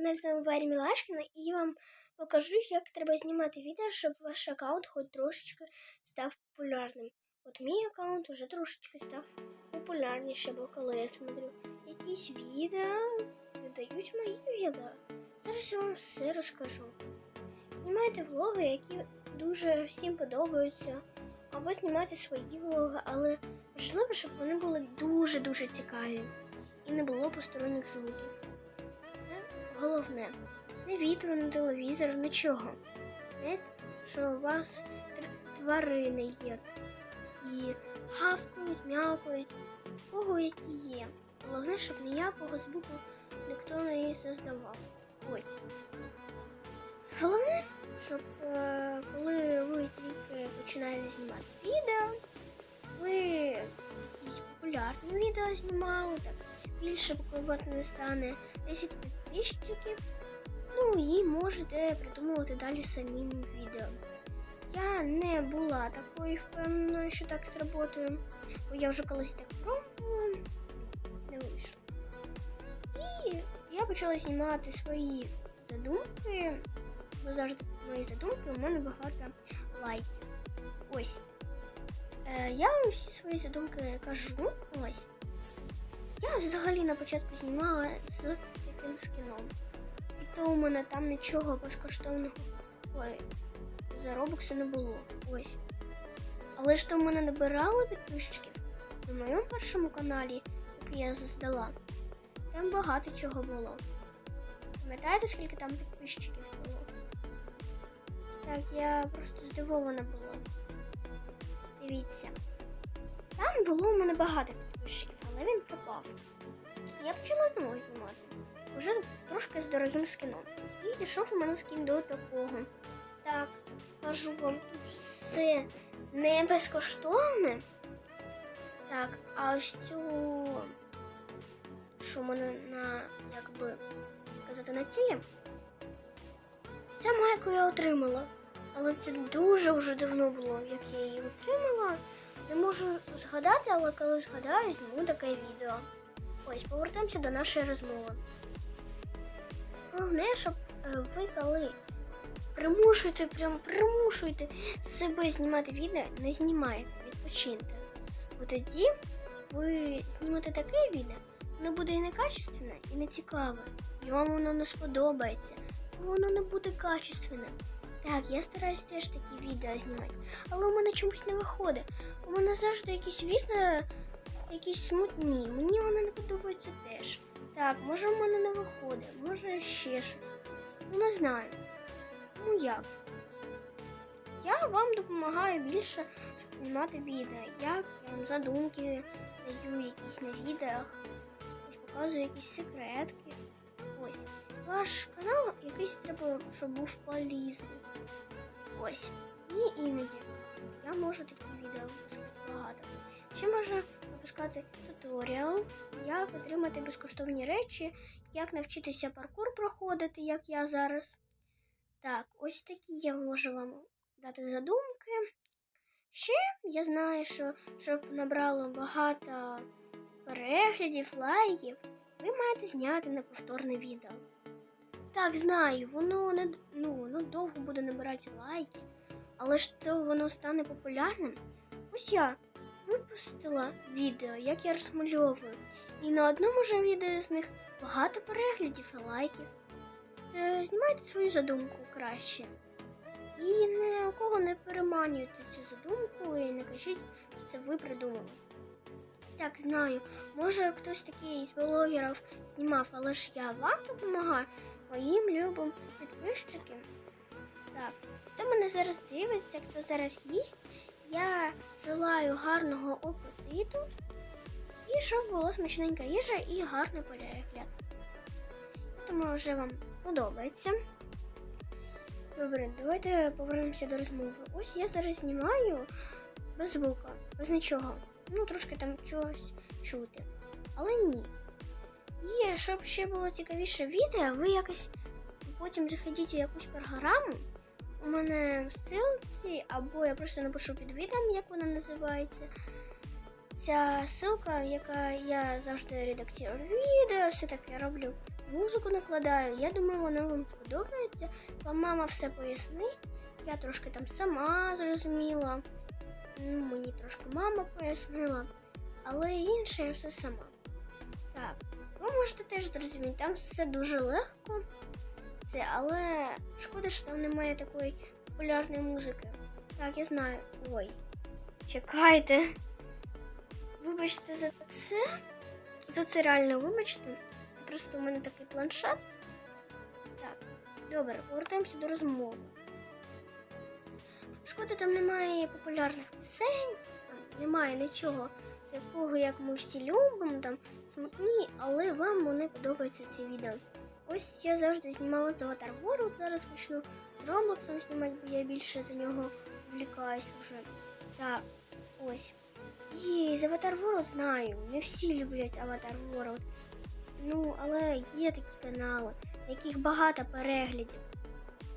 каналі з вами Варя Мілашкіна і я вам покажу, як треба знімати відео, щоб ваш аккаунт хоч трошечки став популярним. От мій аккаунт уже трошечки став популярніше, бо коли я смотрю якісь відео, видають мої відео. Зараз я вам все розкажу. Знімайте влоги, які дуже всім подобаються, або знімайте свої влоги, але важливо, щоб вони були дуже-дуже цікаві і не було посторонніх звуків. Головне. Не вітру, не телевізор, нічого. Знаєте, що у вас тварини є. І гавкають, м'якають, у кого які є. Головне, щоб ніякого звуку ніхто не создавав. Ось. Головне, щоб е, коли ви тільки починаєте знімати відео, ви якісь популярні відео знімали, так більше покупати не стане 10 підписчиків. Ну і можете придумувати далі самим відео. Я не була такою впевненою, що так зработаю, бо я вже колись так пробувала, не вийшло. І я почала знімати свої задумки, бо завжди мої задумки у мене багато лайків. Ось. Е, я вам всі свої задумки кажу. Ось. Я взагалі на початку знімала з таким скіном. І то у мене там нічого безкоштовного ой, за робокси не було. Ось. Але ж то в мене набирало підписчиків на моєму першому каналі, який я здала. Там багато чого було. Пам'ятаєте, скільки там підписчиків було? Так, я просто здивована була. Дивіться. Там було у мене багато підписчиків, але він пропав. Я почала знову знімати. Уже трошки з дорогим скіном. І дійшов у мене скін до такого. Так, кажу вам, тут все не безкоштовне. Так, а ось цю, що в мене на, як би сказати, на тілі. Ця майку я отримала. Але це дуже вже давно було, як я її отримала. Не можу згадати, але коли згадаю, зніму таке відео. Ось, повертаємося до нашої розмови. Головне, щоб е, ви коли примушуєте, прям примушуєте себе знімати відео, не знімайте, відпочиньте. Бо тоді ви знімете таке відео, воно буде і некачественне, і не цікаве. І вам воно не сподобається. Воно не буде качественним. Так, я стараюсь теж такі відео знімати, але у мене чомусь не виходить. У мене завжди якісь відео, якісь смутні. Мені вони не подобаються теж. Так, може в мене не виходить, може ще щось. Ну не знаю. Ну як? Я вам допомагаю більше знімати відео. Я вам задумки даю якісь на відео, показую якісь секретки. Ось. Ваш канал якийсь треба, щоб був полізний. Ось. І іноді я можу такі відео випускати багато. Ще можу випускати туторіал, як отримати безкоштовні речі, як навчитися паркур проходити, як я зараз. Так, ось такі я можу вам дати задумки. Ще я знаю, що щоб набрало багато переглядів, лайків, ви маєте зняти неповторне відео. Так, знаю, воно не ну, воно довго буде набирати лайки, але ж то воно стане популярним. Ось я випустила відео, як я розмальовую, і на одному ж відео з них багато переглядів і лайків. Та знімайте свою задумку краще. І ні у кого не переманюйте цю задумку і не кажіть, що це ви придумали. Так, знаю, може хтось такий з блогерів знімав, але ж я вам допомагаю моїм любим підписчикам. Так, хто мене зараз дивиться, хто зараз їсть, я желаю гарного апетиту і щоб була смачненька їжа і гарний перегляд. Думаю, вже вам подобається. Добре, давайте повернемося до розмови. Ось я зараз знімаю без звука, без нічого. Ну, трошки там чогось чути. Але ні. І щоб ще було цікавіше відео, ви якось потім заходіть у якусь програму. У мене в ссылці, або я просто напишу під відео, як вона називається. Ця ссылка, яка я завжди редактую відео, все таке роблю музику накладаю. Я думаю, вона вам сподобається. Вам мама все пояснить. Я трошки там сама зрозуміла. Ну, мені трошки мама пояснила. Але інше я все сама. Так, ви можете теж зрозуміти, там все дуже легко. Це, але шкода, що там немає такої популярної музики. Так, я знаю. Ой. Чекайте. Вибачте за це. За це реально вибачте. Це просто у мене такий планшет. Так, добре, повертаємося до розмови. Шкода, там немає популярних пісень, немає нічого такого, як ми всі любимо, там смутні, але вам вони подобаються ці відео. Ось я завжди знімала з Avatar World, зараз почну з Роблоксом знімати, бо я більше за нього влікаюсь уже. Так, ось. І з Avatar World знаю, не всі люблять Avatar World. Ну, але є такі канали, на яких багато переглядів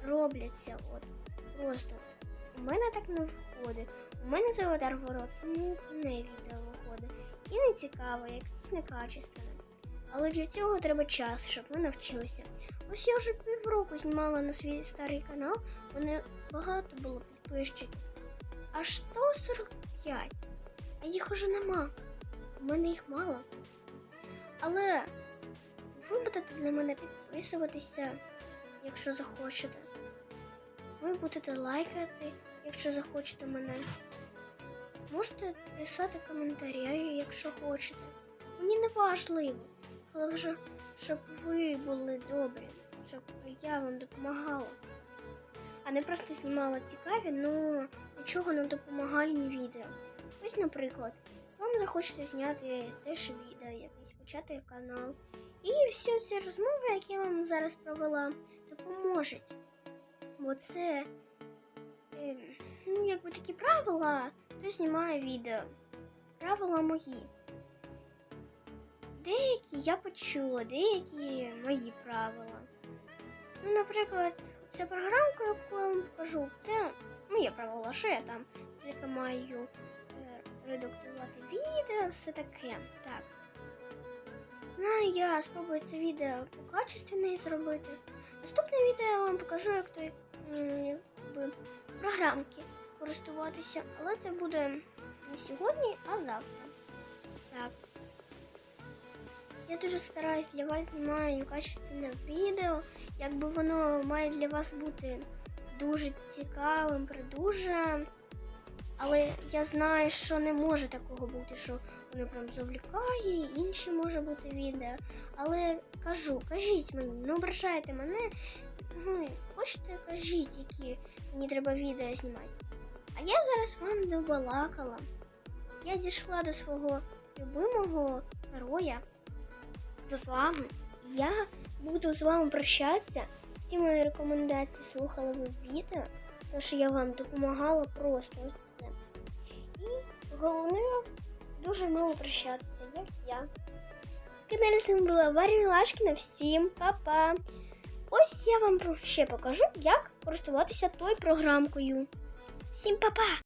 робляться. От просто. У мене так не виходить. У мене з Avatar World смутне відео виходить. І не цікаво, якесь некачественне. Але для цього треба час, щоб ми навчилися. Ось я вже півроку знімала на свій старий канал, мене багато було підписчиків. Аж 145. А їх уже нема. У мене їх мало. Але ви будете для мене підписуватися, якщо захочете. Ви будете лайкати, якщо захочете мене. Можете писати коментарі, якщо хочете. Мені не важливо, але вже щоб ви були добрі, щоб я вам допомагала. А не просто знімала цікаві, ну нічого не допомагальні відео. Ось, наприклад, вам захочеться зняти теж відео, якийсь почати канал. І всі ці розмови, які я вам зараз провела, допоможуть. Бо це е, ну, якби такі правила, хто знімає відео. Правила мої. Деякі я почула, деякі мої правила. Ну, наприклад, ця програмка, яку я вам покажу, це моє правило, що я там тільки маю е, редактувати відео, все таке. Так. Ну, я спробую це відео покачественне зробити. Наступне відео я вам покажу, як той е, якби, програмки користуватися, але це буде не сьогодні, а завтра. Так. Я дуже стараюсь для вас знімаю качественне відео. Якби воно має для вас бути дуже цікавим, придуже. Але я знаю, що не може такого бути, що воно прям завлікає, інші може бути відео. Але кажу, кажіть мені, не ображайте мене. Хочете, кажіть, які мені треба відео знімати. А я зараз вам добалакала. Я дійшла до свого любимого героя з вами. Я буду з вами прощатися. Всі мої рекомендації слухали ви в відео, тому що я вам допомагала просто ось це. І головне дуже мило прощатися, як я. На каналі з вами була Варя Мілашкіна. Всім па-па! Ось я вам ще покажу, як користуватися тою програмкою. Всім па-па!